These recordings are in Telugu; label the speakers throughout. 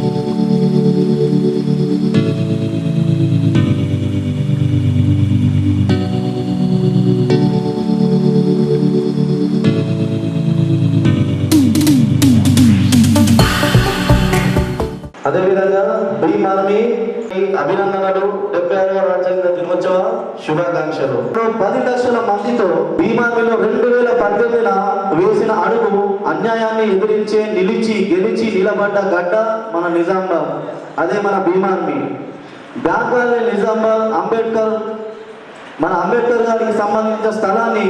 Speaker 1: thank you. లక్షల మందితో భీమ్ రెండు వేల పద్దెనిమిదిన వేసిన అడుగు అన్యాయాన్ని ఎదిరించే నిలిచి గెలిచి నిలబడ్డ గడ్డ మన నిజామాబాద్ అదే మన భీమ్ ఆర్మీ బ్యాంక్ నిజామాబాద్ అంబేద్కర్ మన అంబేద్కర్ గారికి సంబంధించిన స్థలాన్ని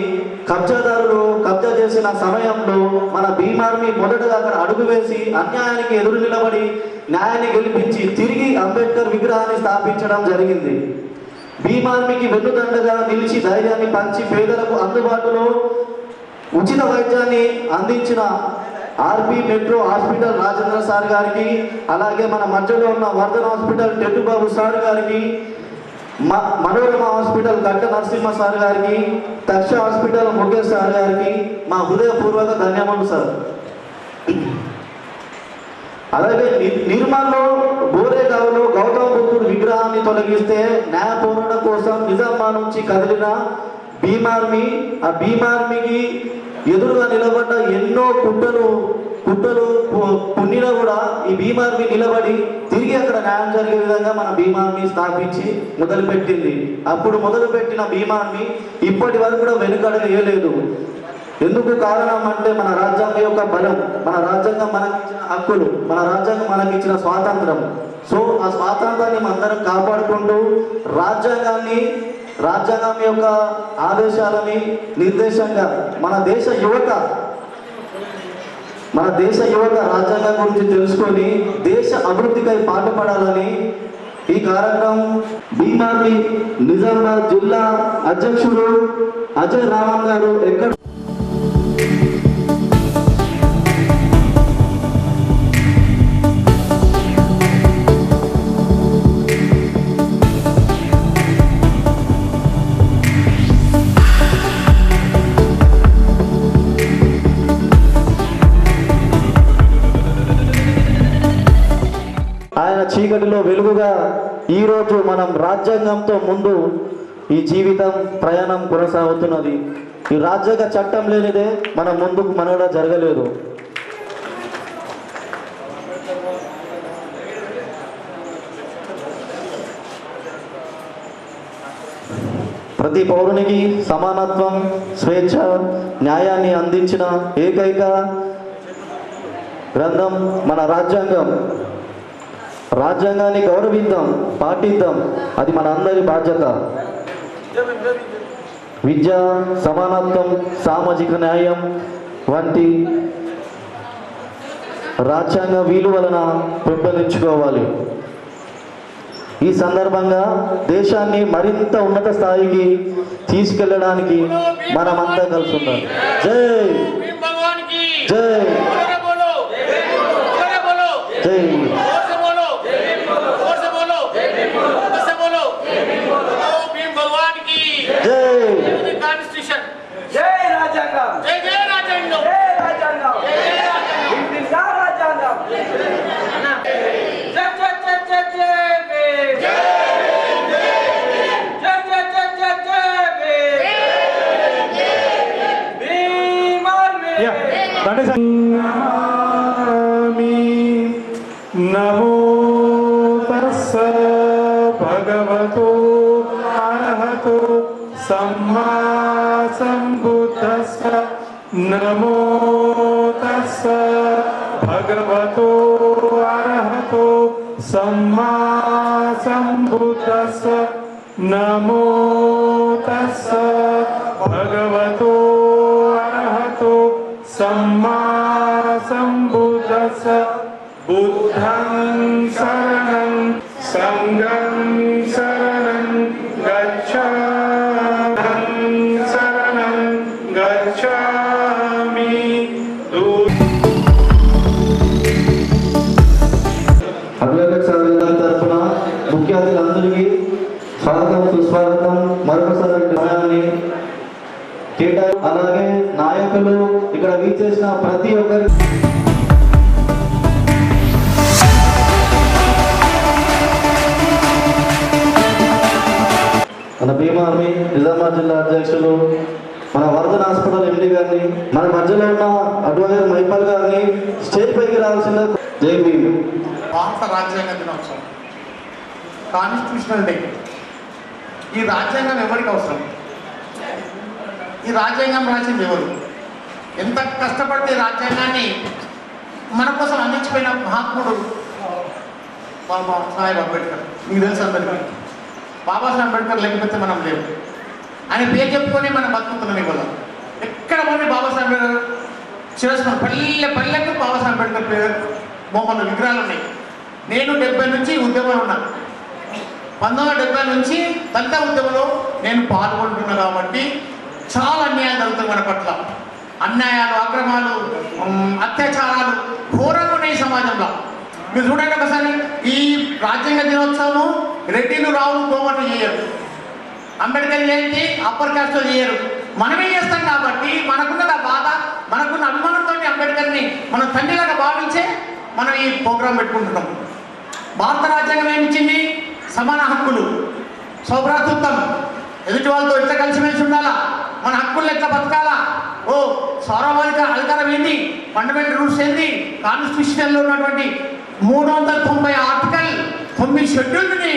Speaker 1: కబ్జాదారులు కబ్జా చేసిన సమయంలో మన భీమార్మీ మొదటగా అక్కడ అడుగు వేసి అన్యాయానికి ఎదురు నిలబడి న్యాయాన్ని గెలిపించి తిరిగి అంబేద్కర్ విగ్రహాన్ని స్థాపించడం జరిగింది. భీమార్మికి వెన్నుదండగా నిలిచి ధైర్యాన్ని పంచి పేదలకు అందుబాటులో ఉచిత వైద్యాన్ని అందించిన RB metro hospital Rajendra sir గారికి అలాగే మన మధ్యలో ఉన్న వర్ధన్ హాస్పిటల్ టెట్టుబాబు సార్ గారికి మ- మనోరమ హాస్పిటల్ గంట నరసింహ సార్ గారికి తక్ష హాస్పిటల్ ముఖేష్ సార్ గారికి మా హృదయపూర్వక ధన్యవాదాలు సార్. అలాగే నిర్మల్లో బోరేగావ్లో గౌతమ్ తొలగిస్తే న్యాయ పోరాటం కోసం నిజామా నుంచి కదిలిన భీమార్మీ ఆ భీమార్మీకి ఎదురుగా నిలబడ్డ ఎన్నో కుట్రలు కుట్రలు పుణ్యలో కూడా ఈ భీమార్మీ నిలబడి తిరిగి అక్కడ న్యాయం జరిగే విధంగా మన భీమార్మీ స్థాపించి మొదలుపెట్టింది. అప్పుడు మొదలుపెట్టిన భీమార్మీ ఇప్పటి వరకు కూడా వెనుకడ వేయలేదు. ఎందుకు కారణం అంటే మన రాజ్యాంగం యొక్క బలం మన రాజ్యాంగం మనకిచ్చిన హక్కులు మన రాజ్యాంగం మనకిచ్చిన స్వాతంత్రం. సో ఆ స్వాతంత్రాన్ని మనందరం కాపాడుకుంటూ రాజ్యాంగాన్ని రాజ్యాంగం యొక్క ఆదేశాలని నిర్దేశంగా మన దేశ యువత మన దేశ యువత రాజ్యాంగం గురించి తెలుసుకొని దేశ అభివృద్ధికై పాటుపడాలని ఈ కార్యక్రమం భీమార్మి నిజామాబాద్ జిల్లా అధ్యక్షుడు అజయ్ రామన్ గారు ఎక్కడ చీకటిలో వెలుగుగా ఈరోజు మనం రాజ్యాంగంతో ముందు ఈ జీవితం ప్రయాణం కొనసాగుతున్నది. ఈ రాజ్యాంగ చట్టం లేనిదే మనం ముందుకు మనగడ జరగలేదు. ప్రతి పౌరునికి సమానత్వం స్వేచ్ఛ న్యాయాన్ని అందించిన ఏకైక గ్రంథం మన రాజ్యాంగం. రాజ్యాంగాన్ని గౌరవిద్దాం పాటిద్దాం. అది మన అందరి బాధ్యత. విద్య సమానత్వం సామాజిక న్యాయం వంటి రాజ్యాంగ విలువలను పెంపొందించుకోవాలి. ఈ సందర్భంగా దేశాన్ని మరింత ఉన్నత స్థాయికి తీసుకెళ్ళడానికి మనమంతా కలిసి జై! జై! sambuddhasa buddhaṃ saraṇaṃ saṅghaṃ saraṇaṃ చేసిన ప్రతి ఒక్కరు మన భీమామి నిజామాబాద్ జిల్లా అధ్యక్షులు మన వరదన్ హాస్పిటల్ ఎండి గారిని మన మధ్యలో ఉన్న అడ్వైజర్ మహిపాల్ గారిని స్టేజ్ పైకి రావాల్సిన జై భీమ్.
Speaker 2: భారత రాజ్యాంగ దినోత్సవం. కాన్స్టిట్యూషనల్ డే ఈ రాజ్యాంగం ఎవరికి అవసరం? ఈ రాజ్యాంగం రాసింది ఎవరు? ఎంత కష్టపడితే రాజ్యాంగాన్ని మన కోసం అందించిపోయిన మహాత్ముడు బాబా సాహెబ్ అంబేద్కర్. మీకు తెలుసు అందరికీ బాబాసాహెబ్ అంబేద్కర్ లేకపోతే మనం లేవు ఆయన పేరు చెప్పుకొని మనం బతుకుతున్నాం ఇవాళ. ఎక్కడ పోయి బాబాసాహెబ్ అంబేద్కర్ శిరస్సు పల్లె పల్లెకు బాబాసాహెబ్ అంబేద్కర్ పేరు బొమ్మలు విగ్రహాలు ఉన్నాయి. నేను డెబ్బై నుంచి ఉద్యమంలో ఉన్నా. పంతొమ్మిది వందల డెబ్బై నుంచి దళిత ఉద్యమంలో నేను పాల్గొంటున్నా కాబట్టి చాలా అన్యాయం జరుగుతుంది మన పట్ల. అన్యాయాలు అక్రమాలు అత్యాచారాలు ఘోరంగా ఉన్నాయి సమాజంలో. మీరు చూడండి ఒకసారి ఈ రాజ్యాంగ దినోత్సవం రెడ్డిలు రావు కోమట్లు చేయరు. అంబేద్కర్ జయంతి అప్పర్ కాస్ట్ చేయరు. మనమే చేస్తాం కాబట్టి మనకున్న ఆ బాధ మనకున్న అభిమానంతో అంబేద్కర్ని మనం తండ్రిలాగా భావించే మనం ఈ ప్రోగ్రాం పెట్టుకుంటున్నాం. భారత రాజ్యాంగం ఏమిచ్చింది? సమాన హక్కులు. సౌభ్రాతృత్వం. ఎదుటి వాళ్ళతో ఎట్లా కలిసిమెలిసి ఉండాలా? మన హక్కులు ఎట్లా బతకాలా? ఓ సార్వభౌమిక అధికారం ఏంటి ఫండమెంటల్ రూల్స్ ఏంది? కాన్స్టిట్యూషన్లో ఉన్నటువంటి మూడు వందల తొంభై ఆర్టికల్ తొమ్మిది షెడ్యూల్ని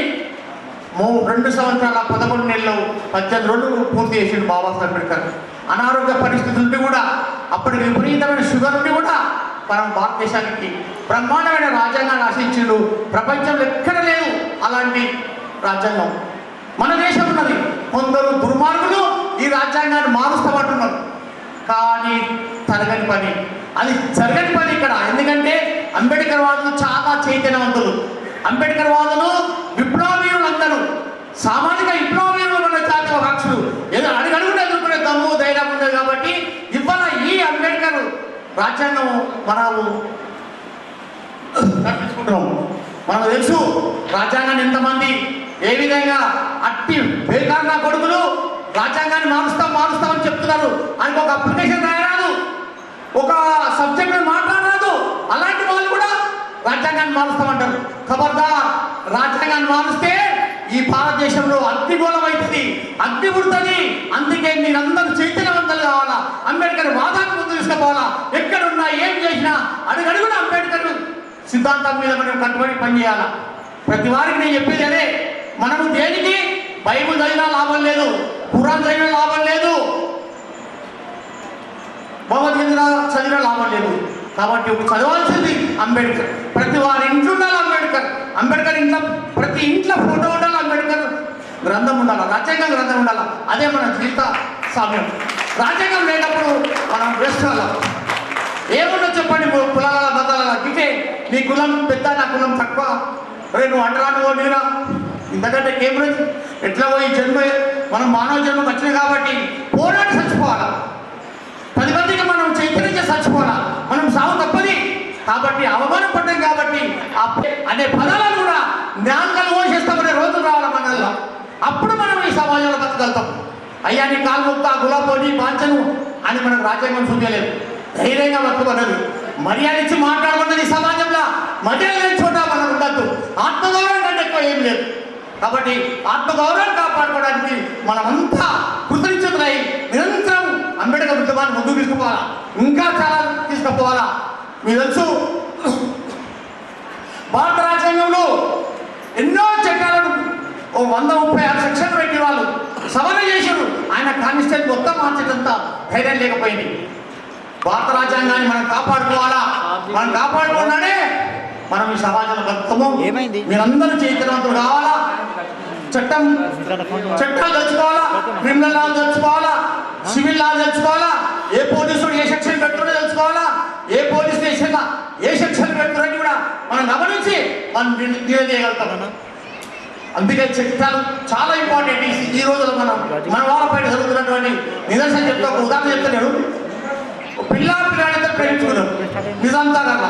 Speaker 2: రెండు సంవత్సరాల పదకొండు నెలలు పద్దెనిమిది రోజులు పూర్తి చేసిండు బాబాసాహెబ్ అంబేద్కర్. అనారోగ్య పరిస్థితుల కూడా అప్పటి విపరీతమైన షుగర్ నుండి కూడా మనం భారతదేశానికి బ్రహ్మాండమైన రాజ్యాంగాన్ని ఆశించిండు. ప్రపంచంలో ఎక్కడ లేదు అలాంటి రాజ్యాంగం. మన దేశం ఉన్నది. కొందరు దుర్మార్గులు ఈ రాజ్యాంగాన్ని మారుస్తామంటున్నారు. కానీ జరగని పని. అది జరగని పని ఇక్కడ. ఎందుకంటే అంబేద్కర్ వాదులు చాలా చైతన్యవంతులు. అంబేద్కర్ వాదులు విప్లవీయులు అందరూ సామాజిక విప్లవీయులు మన జాతీయ హక్కులు ఏదో అడుగడుగున ఎదుర్కొనే దమ్ము ధైర్యం ఉంది కాబట్టి ఇవాళ ఈ అంబేద్కర్ రాజ్యాంగం మనము నడిపించుకుంటున్నాం మనకు తెలుసు రాజ్యాంగాన్ని ఎంతమంది ఏ విధంగా అట్టి బేకార్ కొడుకులు రాజ్యాంగాన్ని మారుస్తాం మారుస్తాం అని చెప్తున్నారు. ఆయనకు ఒక అప్లికేషన్ రాయరాదు. ఒక సబ్జెక్ట్ మాట్లాడరాదు. అలాంటి వాళ్ళు కూడా రాజ్యాంగాన్ని మారుస్తామంటారు. ఖబర్దార్ రాజ్యాంగాన్ని మారుస్తే ఈ భారతదేశంలో అగ్నిగోళం అవుతుంది అగ్ని పుడుతుంది అందుకే మీరందరూ చైతన్యవంతులు కావాలా? అంబేద్కర్ వాదాన్ని ముందు తీసుకుపోవాలా? ఎక్కడున్నా ఏం చేసినా అడుగడుగున అంబేద్కర్ సిద్ధాంతం మీద మనం కట్టుబడి పనిచేయాలా? ప్రతి వారికి నేను చెప్పేది అదే. మనము దేనికి? బైబుల్ చదివినా లాభం లేదు. ఖురాన్ చదివిన లాభం లేదు. భగవద్గీత చదివిన లాభం లేదు. కాబట్టి ఒక చదవాల్సింది అంబేద్కర్. ప్రతి వారి ఇంట్లో ఉండాలి అంబేద్కర్. అంబేద్కర్ ఇంట్లో ప్రతి ఇంట్లో ఫోటో ఉండాలి అంబేద్కర్. గ్రంథం ఉండాలి? రాజ్యాంగం గ్రంథం ఉండాలి? అదే మన జీవిత సమయం. రాజ్యాంగం లేనప్పుడు మనం వేసుకోవాలి ఏముండో చెప్పండి కులాల మతాల ఇటే నీ కులం పెద్ద నా కులం తక్కువ. రే నువ్వు అంటరాను నీరా ఇంతకంటే ఏం రోజు ఎట్లా పోయి జన్మ మనం మానవ జన్మకు వచ్చినాయి కాబట్టి పోరాడి చచ్చిపోవాలా? పది మందికి మనం చైతన్యం చచ్చిపోవాలా? మనం సాగు తప్పది. కాబట్టి అవమానం పడ్డాం కాబట్టి అనే పదాలను కూడా జ్ఞానం పోషిస్తామనే రోజు రావాలి మనల్లో. అప్పుడు మనం ఈ సమాజంలో బతకగలుగుతాం. అయ్యా నీ కాలు ముక్త గులాబో నీ బాంచను అని మనకు రాజ్యాంగం చూడలేదు ధైర్యంగా బతుకున్నది మర్యాద ఇచ్చి మాట్లాడుకున్నది ఈ సమాజంలో. మర్యాద లేని చోట మనం ఉండద్దు. ఆత్మగౌరవం కంటే ఎక్కువ ఏం లేదు. కాబట్టి ఆత్మగౌరవాన్ని కాపాడుకోవడానికి మనమంతా కృతజ్ఞతలై నిరంతరం అంబేద్కర్ ఉద్యమాన్ని ముందుకు తీసుకుపోవాలా? ఇంకా చాలా తీసుకుపోవాలా? మీరు తెలుసు భారత రాజ్యాంగంలో ఎన్నో చట్టాలను ఓ వంద ముప్పై ఆరు సెక్షన్లు పెట్టి వాళ్ళు సవరణ చేశారు. ఆయన కానిస్టేబుల్ మొత్తం మార్చేటంతా ధైర్యం లేకపోయింది. భారత రాజ్యాంగాన్ని మనం కాపాడుకోవాలా? మనం కాపాడుకున్నాడే మనం ఈ సమాజంలో బతుకము
Speaker 3: ఏమైంది?
Speaker 2: మీరందరూ చైతన్యవంతులు కావాలా చట్టం చట్టాలు తెచ్చుకోవాలా? క్రిమినల్ లా తెచ్చుకోవాలా? సివిల్ లా తెచ్చుకోవాలా? ఏ పోలీసుడు ఏ సెక్షన్ పెట్టుకుని తెలుసుకోవాలా ఏ పోలీస్ స్టేషన్ ఏ సెక్షన్ పెట్టుకుని కూడా మనం గమనించి మనం నిలదీయగలుగుతాం అందుకే చట్టాలు చాలా ఇంపార్టెంట్ ఈ- రోజుల్లో మనం మన వాళ్ళపైన జరుగుతున్నటువంటి నిదర్శనం చెప్తా ఒక ఉదాహరణ చెప్తాను పిల్ల పిల్లాడితో ప్రేమించుకున్నాం నిజాంతా గారు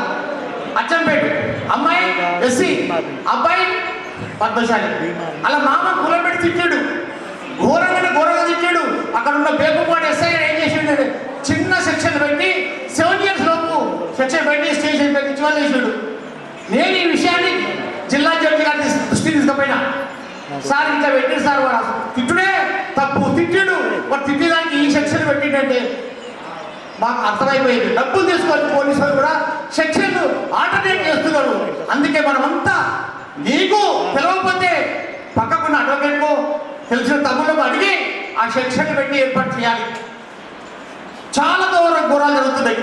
Speaker 2: అచ్చంపేట. అమ్మాయి ఎస్సీ. అబ్బాయి పద్మశాలి. అలా మామ కులం పెట్టి తిట్టాడు. ఘోరమైన ఘోరంగా తిట్టాడు. అక్కడ ఉన్న బేపుపాడు ఎస్ఐ ఏం చేసిండు చిన్న సెక్షన్ పెట్టి సెవెన్ ఇయర్స్ లోపు సెక్షన్ పెట్టి స్టేషన్ పెట్టి చివరి చేసాడు. నేను ఈ విషయాన్ని జిల్లా జడ్జి గారి దృష్టి తీసుకుపోయినా. సార్ ఇట్లా పెట్టిన సార్ వాడు తిట్టుడే తప్పు. తిట్టాడు. వాడు తిట్టేదానికి ఈ సెక్షన్ పెట్టిండంటే మాకు అర్థమైపోయింది. డబ్బులు తీసుకొని పోలీసులు కూడా సెక్షన్ ఆల్టర్నేట్ చేస్తున్నారు. అందుకే మనమంతా నీకు పిలవకపోతే పక్కకున్న అడ్వకేట్కు తెలిసిన తమ్ముళ్ళకు అడిగి ఆ సెక్షన్ పెట్టి ఏర్పాటు చేయాలి. చాలా దూరం ఘోరాలు జరుగుతున్నాయి.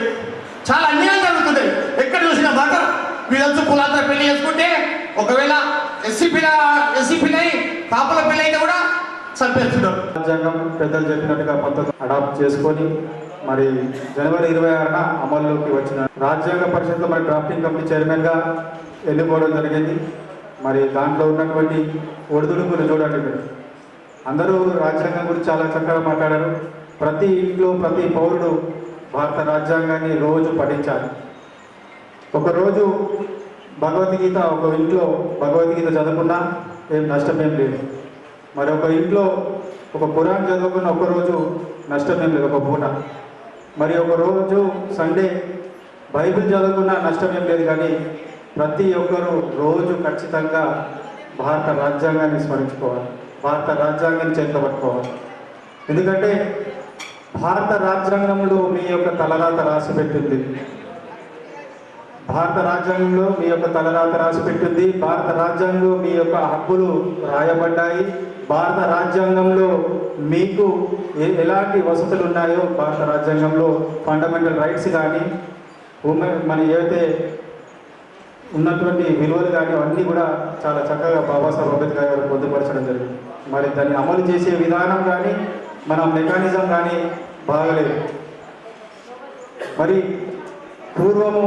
Speaker 2: చాలా అన్యాయం జరుగుతున్నాయి. ఎక్కడ చూసినా మాట వీళ్ళంతా కులాంతా పెళ్ళి చేసుకుంటే ఒకవేళ ఎస్సీ పిల్ల ఎస్సీ పిల్ల కాపుల పిల్ల అయితే కూడా చంపేస్తున్నారు.
Speaker 3: రాజ్యాంగం పెద్దలు చెప్పినట్టుగా పద్ధతి అడాప్ట్ చేసుకొని మరి జనవరి ఇరవై ఆరున అమల్లోకి వచ్చిన రాజ్యాంగ పరిషత్లో మరి డ్రాఫ్టింగ్ కమిటీ చైర్మన్గా ఎన్నుకోవడం జరిగింది. మరి దాంట్లో ఉన్నటువంటి ఒడిదుడుకులు చూడండి మీరు. అందరూ రాజ్యాంగం గురించి చాలా చక్కగా మాట్లాడారు. ప్రతి ఇంట్లో ప్రతి పౌరుడు భారత రాజ్యాంగాన్ని రోజు పఠించాలి. ఒకరోజు భగవద్గీత ఒక ఇంట్లో భగవద్గీత చదవకుండా ఏం నష్టమేం లేదు. మరి ఒక ఇంట్లో ఒక పురాణం చదువుకున్న ఒకరోజు నష్టమేం లేదు ఒక పూట. మరి ఒక రోజు సండే బైబిల్ చదువుకున్న నష్టం ఏం లేదు కానీ ప్రతి ఒక్కరూ రోజు ఖచ్చితంగా భారత రాజ్యాంగాన్ని స్మరించుకోవాలి భారత రాజ్యాంగాన్ని చేతపట్టుకోవాలి ఎందుకంటే భారత రాజ్యాంగంలో మీ యొక్క తలరాత రాసి పెట్టింది. భారత రాజ్యాంగంలో మీ యొక్క తలరాత రాసి పెట్టింది. భారత రాజ్యాంగంలో మీ యొక్క హక్కులు రాయబడ్డాయి. భారత రాజ్యాంగంలో మీకు ఏ- ఎలాంటి వసతులు ఉన్నాయో భారత రాజ్యాంగంలో ఫండమెంటల్ రైట్స్ కానీ ఉమెన్ మన ఏవైతే ఉన్నటువంటి విలువలు కానీ అవన్నీ కూడా చాలా చక్కగా బాబాసాహెబ్ అంబేద్కర్ గారు పొందుపరచడం జరిగింది. మరి దాన్ని అమలు చేసే విధానం కానీ మన మెకానిజం కానీ బాగలేదు. మరి పూర్వము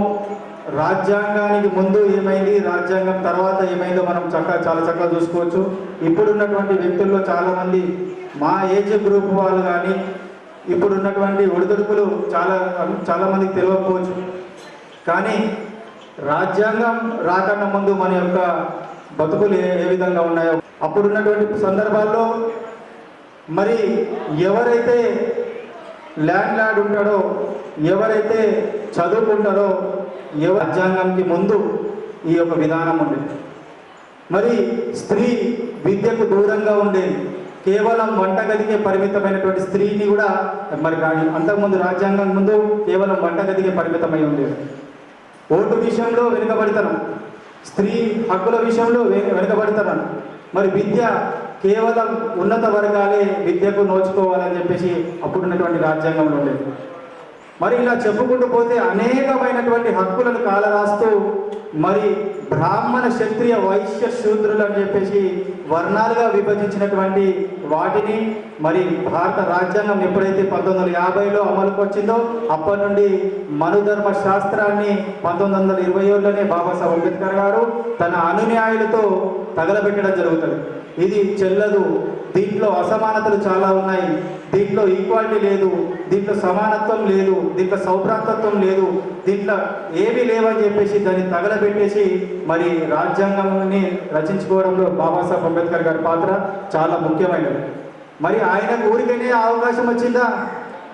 Speaker 3: రాజ్యాంగానికి ముందు ఏమైంది? రాజ్యాంగం తర్వాత ఏమైందో మనం చక్కగా చాలా చక్కగా చూసుకోవచ్చు. ఇప్పుడున్నటువంటి వ్యక్తుల్లో చాలామంది మా ఏజ్ గ్రూప్ వాళ్ళు కానీ ఇప్పుడున్నటువంటి ఒడిదుడుకులు చాలా చాలామందికి తెలియకపోవచ్చు. కానీ రాజ్యాంగం రాకన్నా ముందు మన యొక్క బతుకులు ఏ ఏ విధంగా ఉన్నాయో అప్పుడున్నటువంటి సందర్భాల్లో మరి ఎవరైతే ల్యాండ్ లార్డ్ ఉంటాడో ఎవరైతే చదువుకుంటారో ఎవ రాజ్యాంగంకి ముందు ఈ యొక్క విధానం ఉండేది. మరి స్త్రీ విద్యకు దూరంగా ఉండేది కేవలం వంటగదికే పరిమితమైనటువంటి స్త్రీని కూడా మరి అంతకుముందు రాజ్యాంగం ముందు కేవలం వంటగదికే పరిమితమై ఉండేది. ఓటు విషయంలో వెనుకబడతాను స్త్రీ హక్కుల విషయంలో వె- వెనుకబడతాను మరి విద్య కేవలం ఉన్నత వర్గాలే విద్యకు నోచుకోవాలని చెప్పేసి అప్పుడున్నటువంటి రాజ్యాంగంలో ఉండేది. మరి ఇలా చెప్పుకుంటూ పోతే అనేకమైనటువంటి హక్కులను కాలరాస్తూ మరి బ్రాహ్మణ క్షత్రియ వైశ్య శూద్రులు అని చెప్పేసి వర్ణాలుగా విభజించినటువంటి వాటిని మరి భారత రాజ్యాంగం ఎప్పుడైతే పంతొమ్మిది వందల యాభైలో అమలుకు వచ్చిందో అప్పటి నుండి మనుధర్మ శాస్త్రాన్ని పంతొమ్మిది వందల ఇరవై ఏడులోనే బాబాసాహెబ్ అంబేద్కర్ గారు తన అనున్యాయులతో తగలబెట్టడం జరుగుతుంది. ఇది చెల్లదు. దీంట్లో అసమానతలు చాలా ఉన్నాయి. దీంట్లో ఈక్వాలిటీ లేదు. దీంట్లో సమానత్వం లేదు. దీంట్లో సౌభ్రాతత్వం లేదు. దీంట్లో ఏమీ లేవని చెప్పేసి దాన్ని తగలబెట్టేసి మరి రాజ్యాంగాన్ని రచించుకోవడంలో బాబాసాహెబ్ అంబేద్కర్ గారి పాత్ర చాలా ముఖ్యమైనది. మరి ఆయనకు ఊరికనే అవకాశం వచ్చిందా?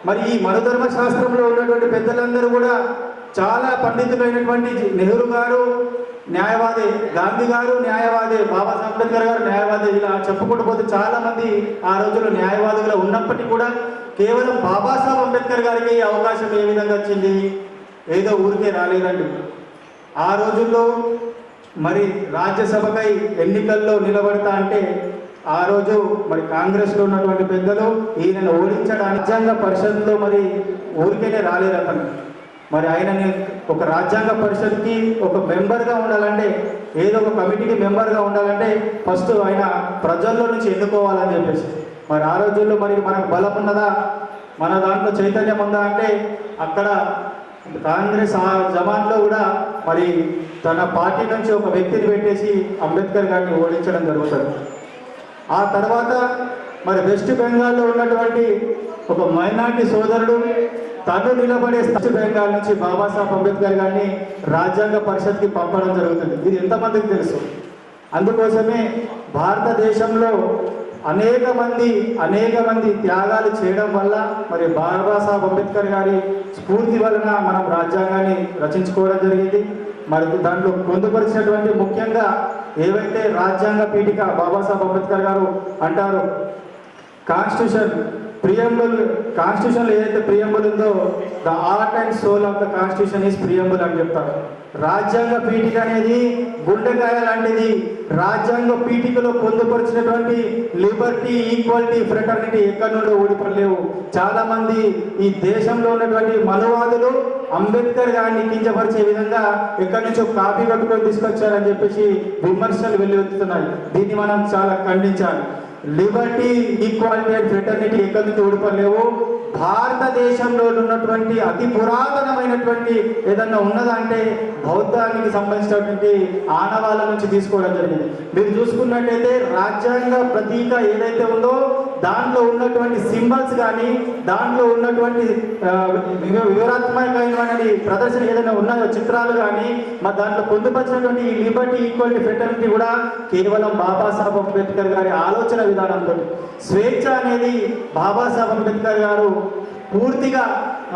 Speaker 3: మరి ఈ మనుధర్మ శాస్త్రంలో ఉన్నటువంటి పెద్దలందరూ కూడా చాలా పండితులైనటువంటి నెహ్రూ గారు న్యాయవాది గాంధీ గారు న్యాయవాది బాబా అంబేద్కర్ గారు న్యాయవాది ఇలా చెప్పుకుంటూ పోతే చాలా మంది ఆ రోజుల్లో న్యాయవాదులుగా ఉన్నప్పటికీ కూడా కేవలం బాబాసాహెబ్ అంబేద్కర్ గారికి అవకాశం ఏ విధంగా వచ్చింది? ఏదో ఊరికే రాలేదండి. ఆ రోజుల్లో మరి రాజ్యసభకై ఎన్నికల్లో నిలబడతా అంటే ఆ రోజు మరి కాంగ్రెస్లో ఉన్నటువంటి పెద్దలు ఈయనను ఓడించడానికి రాజ్యాంగ పరిషత్లో మరి ఊరికేనే రాలేదు అతను మరి ఆయనని ఒక రాజ్యాంగ పరిషత్కి ఒక మెంబర్గా ఉండాలంటే ఏదో ఒక కమిటీకి మెంబర్గా ఉండాలంటే ఫస్ట్ ఆయన ప్రజల్లో నుంచి ఎన్నుకోవాలని చెప్పేసి. మరి ఆ రోజుల్లో మరి మనకు బలం ఉన్నదా? మన దాంట్లో చైతన్యం ఉందా అంటే అక్కడ కాంగ్రెస్ ఆ జమాన్లో కూడా మరి తన పార్టీ నుంచి ఒక వ్యక్తిని పెట్టేసి అంబేద్కర్ గారిని ఓడించడం జరుగుతుంది. ఆ తర్వాత మరి వెస్ట్ బెంగాల్లో ఉన్నటువంటి ఒక మైనార్టీ సోదరుడు తను నిలబడే వెస్ట్ బెంగాల్ నుంచి బాబాసాహెబ్ అంబేద్కర్ గారిని రాజ్యాంగ పరిషత్కి పంపడం జరుగుతుంది. ఇది ఎంతమందికి తెలుసు? అందుకోసమే భారతదేశంలో అనేక మంది అనేక మంది త్యాగాలు చేయడం వల్ల మరి బాబాసాహెబ్ అంబేద్కర్ గారి స్ఫూర్తి వలన మనం రాజ్యాంగాన్ని రచించుకోవడం జరిగింది. మరి దాంట్లో పొందుపరిచినటువంటి ముఖ్యంగా ఏవైతే రాజ్యాంగ పీఠిక బాబాసాహెబ్ అంబేద్కర్ గారు అంటారు కాన్స్టిట్యూషన్ ప్రియంబుల్ కాన్స్టిట్యూషన్ ఏదైతే ప్రియంబుల్ ఉందో the heart and soul of the constitution is preamble అని చెప్తారు. రాజ్యాంగ పీఠిక అనేది గుండెకాయ లాంటిది. రాజ్యాంగ పీఠికలో పొందుపరిచినటువంటి లిబర్టీ ఈక్వాలిటీ ఫ్రెటర్నిటీ ఎక్కడి నుండో ఊడిపడలేవు. చాలా మంది ఈ దేశంలో ఉన్నటువంటి మనువాదులు అంబేద్కర్ గారిని కించపరిచే విధంగా ఎక్కడి నుంచో కాపీ కట్టుకొని తీసుకొచ్చారని చెప్పేసి విమర్శలు వెల్లువెత్తుతున్నాయి. దీన్ని మనం చాలా ఖండించాలి. లిబర్టీ ఈక్వాలిటీ అండ్ ఫ్రెటర్నిటీ ఎక్కడికి తోడుపడలేవు భారతదేశంలో ఉన్నటువంటి అతి పురాతనమైనటువంటి ఏదన్నా ఉన్నదా అంటే బౌద్ధానికి సంబంధించినటువంటి ఆనవాళ్ళ నుంచి తీసుకోవడం జరిగింది. మీరు చూసుకున్నట్టయితే రాజ్యాంగ ప్రతీక ఏదైతే ఉందో దాంట్లో ఉన్నటువంటి సింబల్స్ కానీ దాంట్లో ఉన్నటువంటి వివరాత్మకమైనటువంటి ప్రదర్శన ఏదైనా ఉన్నాయో చిత్రాలు కానీ మా దాంట్లో పొందుపరిచినటువంటి ఈ లిబర్టీ ఈక్వాలిటీ ఫ్రెటర్నిటీ కూడా కేవలం బాబాసాహెబ్ అంబేద్కర్ గారి ఆలోచన విధానంతో. స్వేచ్ఛ అనేది బాబాసాహెబ్ అంబేద్కర్ గారు పూర్తిగా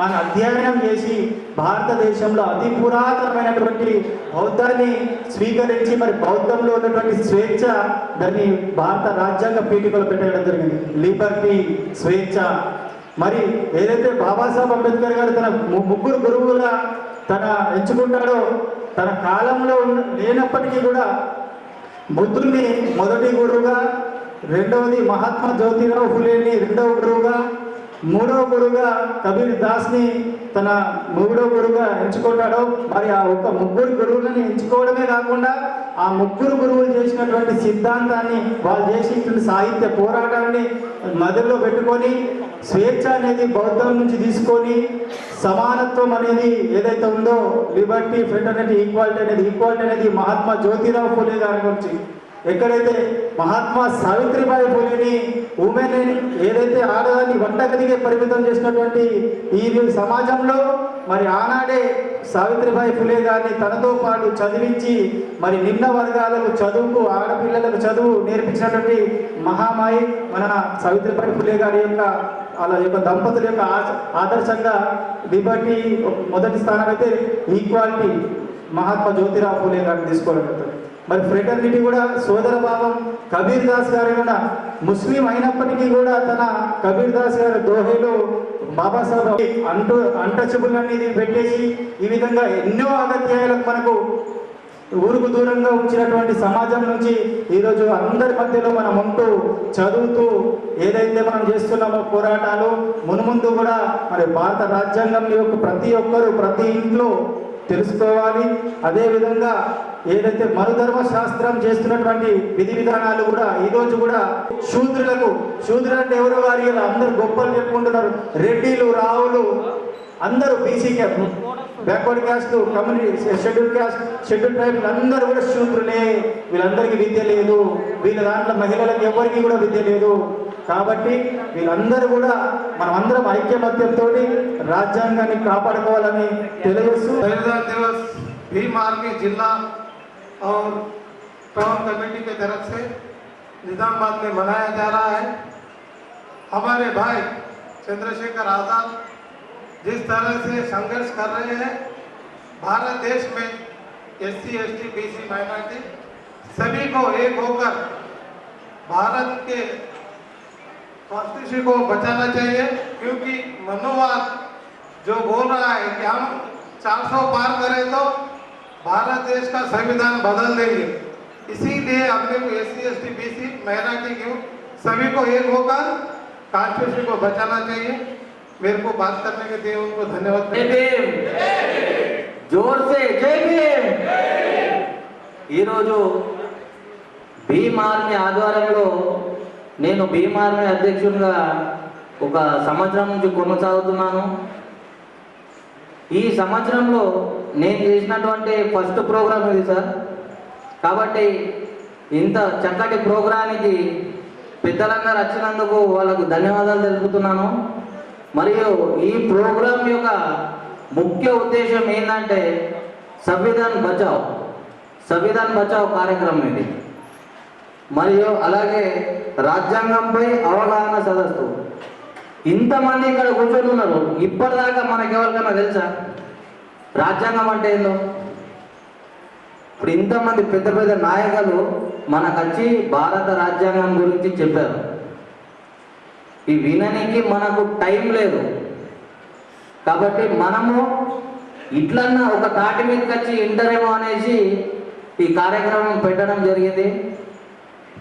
Speaker 3: ఆయన అధ్యయనం చేసి భారతదేశంలో అతి పురాతనమైనటువంటి బౌద్ధాన్ని స్వీకరించి మరి బౌద్ధంలో ఉన్నటువంటి స్వేచ్ఛ దాన్ని భారత రాజ్యాంగ పీఠికలో పెట్టడం జరిగింది. లిబర్టీ స్వేచ్ఛ. మరి ఏదైతే బాబాసాహెబ్ అంబేద్కర్ గారు తన ముగ్గురు గురువులుగా తన ఎంచుకుంటాడో తన కాలంలో ఉన్న లేనప్పటికీ కూడా బుద్ధుడిని మొదటి గురువుగా రెండవది మహాత్మా జ్యోతిరావు ఫులేని రెండవ గురువుగా మూడవ గురువుగా కబీర్ దాస్ని తన మూడో గురువుగా ఎంచుకుంటాడో మరి ఆ ఒక ముగ్గురు గురువులను ఎంచుకోవడమే కాకుండా ఆ ముగ్గురు గురువులు చేసినటువంటి సిద్ధాంతాన్ని వాళ్ళు చేసినటువంటి సాహిత్య పోరాటాన్ని మదిలో పెట్టుకొని స్వేచ్ఛ అనేది బౌద్ధం నుంచి తీసుకొని సమానత్వం అనేది ఏదైతే ఉందో లిబర్టీ ఫ్రెటర్నిటీ ఈక్వాలిటీ అనేది ఈక్వాలిటీ అనేది మహాత్మా జ్యోతిరావు ఫులే గారి గురించి. ఎక్కడైతే మహాత్మా సావిత్రిబాయి ఫులేని ఉమెన్ ఏదైతే ఆడదాన్ని వంటగదిగే పరిమితం చేసినటువంటి ఈ సమాజంలో మరి ఆనాడే సావిత్రిబాయి ఫులే గారిని తనతో పాటు చదివించి మరి నిమ్న వర్గాలకు చదువుకు ఆడపిల్లలకు చదువు నేర్పించినటువంటి మహామాయి మన సావిత్రిబాయి ఫులే గారి యొక్క వాళ్ళ యొక్క దంపతుల యొక్క ఆదర్శంగా లిబర్టీ మొదటి స్థానం అయితే ఈక్వాలిటీ మహాత్మా జ్యోతిరావు ఫులే గారిని తీసుకోవడం మరి ఫ్రెటర్నిటీ కూడా సోదర భావం కబీర్ దాస్ గారు కూడా ముస్లిం అయినప్పటికీ కూడా తన కబీర్ దాస్ గారి దోహేలో బాబాసాహెబ్ అంటు అంటచబుల్ అనేది పెట్టేసి ఈ విధంగా ఎన్నో అగత్యాలకు మనకు ఊరుకు దూరంగా ఉంచినటువంటి సమాజం నుంచి ఈరోజు అందరి మధ్యలో మనం ఉంటూ చదువుతూ ఏదైతే మనం చేస్తున్నామో పోరాటాలు మునుముందు కూడా మరి భారత రాజ్యాంగం యొక్క ప్రతి ఒక్కరూ ప్రతి ఇంట్లో తెలుసుకోవాలి. అదేవిధంగా ఏదైతే మరుధర్మ శాస్త్రం చేస్తున్నటువంటి విధి విధానాలు కూడా ఈ రోజు కూడా శూద్రులకు శూద్రులు అంటే ఎవరు? వారి అందరు గొప్పలు చెప్పుకుంటున్నారు. రెడ్డిలు రావులు అందరూ BCK. backward caste community scheduled caste scheduled tribe అందరూ కూడా శూద్రులే వీళ్ళందరికీ విద్య లేదు వీళ్ళ దాంట్లో మహిళలకు ఎవరికి కూడా విద్య లేదు కాబట్టి వీళ్ళందరూ కూడా మనం అందరం ఐక్యమత్యంతో రాజ్యాంగాన్ని కాపాడుకోవాలని తెలియజేస్తూ
Speaker 4: संविधान दिवस भीम आर्मी जिला और टाउन कमेटी के तरफ से निजामाबाद में मनाया जा रहा है हमारे भाई चंद्रशेखर आजाद जिस तरह से संघर्ष कर रहे हैं, भारत देश में S C S T B C minority, सभी को एक होकर भारत के कॉन्स्टिट्यूशन को बचाना चाहिए, क्योंकि मनोवाद जो बोल रहा है कि हम 400 पार करें तो भारत देश का संविधान बदल देंगे। इसीलिए अपने को S C S T B C minority क्यों सभी को एक होकर कॉन्स्टिट्यूशन को बचाना चाहिए। मेरे को बात करने के लिए उनको धन्यवाद
Speaker 5: जय भीम जोर से जय भीम ఈరోజు భీమ్ ఆర్మీ ఆధ్వర్యంలో నేను భీమ్ ఆర్మీ అధ్యక్షుడిగా ఒక సంవత్సరం నుంచి కొనసాగుతున్నాను ఈ సంవత్సరంలో నేను చేసినటువంటి ఫస్ట్ ప్రోగ్రామ్ ఇది సార్ కాబట్టి ఇంత చక్కటి ప్రోగ్రానికి పెద్దలందరూ వచ్చినందుకు వాళ్ళకు ధన్యవాదాలు తెలుపుతున్నాను మరియు ఈ ప్రోగ్రాం యొక్క ముఖ్య ఉద్దేశం ఏంటంటే సంవిధాన్ బచావ్ సంవిధాన్ బచావ్ కార్యక్రమం ఇది. మరియు అలాగే రాజ్యాంగంపై అవగాహన సదస్సు. ఇంతమంది ఇక్కడ కూర్చొని ఉన్నారు ఇప్పటిదాకా మనకి ఎవరికైనా తెలుసా? రాజ్యాంగం అంటే ఏందో? ఇప్పుడు ఇంతమంది పెద్ద పెద్ద నాయకులు మనకు వచ్చి భారత రాజ్యాంగం గురించి చెప్పారు. ఈ విననికి మనకు టైం లేదు. కాబట్టి మనము ఇట్లన్నా ఒక తాటి మీదకి వచ్చి ఇంటరేమో అనేసి ఈ కార్యక్రమం పెట్టడం జరిగింది.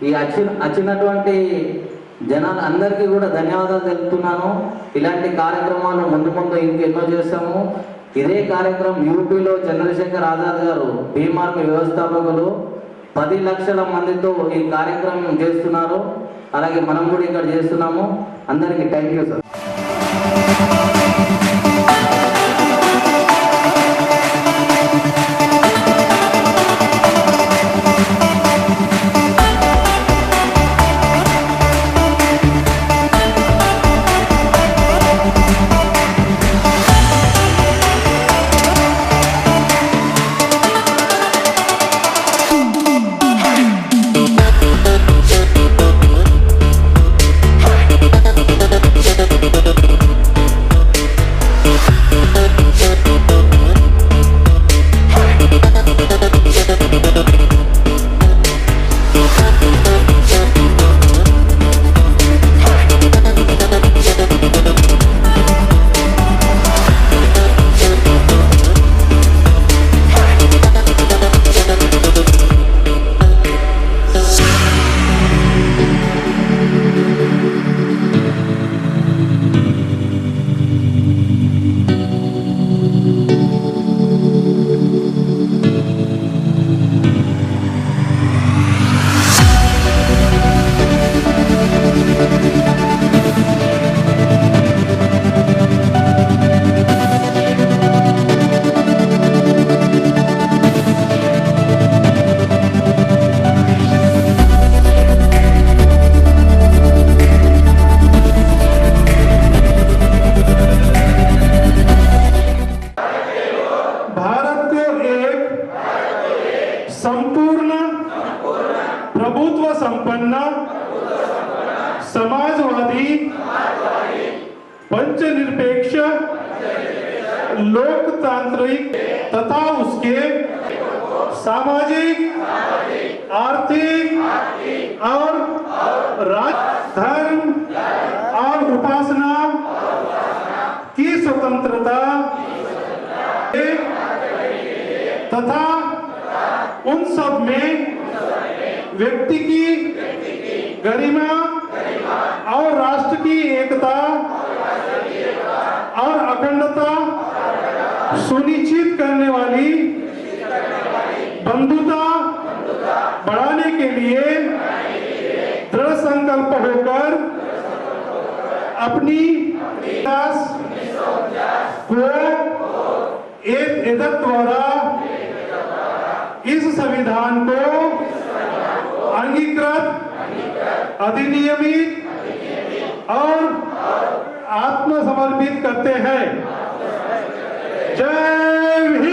Speaker 5: ఈ వచ్చి వచ్చినటువంటి జనాలు అందరికీ కూడా ధన్యవాదాలు తెలుపుతున్నాను. ఇలాంటి కార్యక్రమాలు ముందు ముందు ఇంకెన్నో చేస్తాము ఇదే కార్యక్రమం యూపీలో చంద్రశేఖర్ ఆజాద్ గారు బీమార్క్ వ్యవస్థాపకులు పది లక్షల మందితో ఈ కార్యక్రమం చేస్తున్నారు. అలాగే మనం కూడా ఇక్కడ చేస్తున్నాము. అందరికీ థ్యాంక్ యూ సార్
Speaker 6: समाजवादी, पंचनिरपेक्ष, लोकतांत्रिक तथा उसके सामाजिक, आर्थिक और राज धर्म और उपासना की स्वतंत्रता तथा उन सब में व्यक्ति की गरिमा और राष्ट्र की एकता और अखंडता सुनिश्चित करने वाली बंधुता बढ़ाने के लिए दृढ़ संकल्प होकर अपनी को एक इदत द्वारा इस संविधान को अंगीकृत, अधिनियमित और आत्मसमर्पित करते हैं। जय हिंद!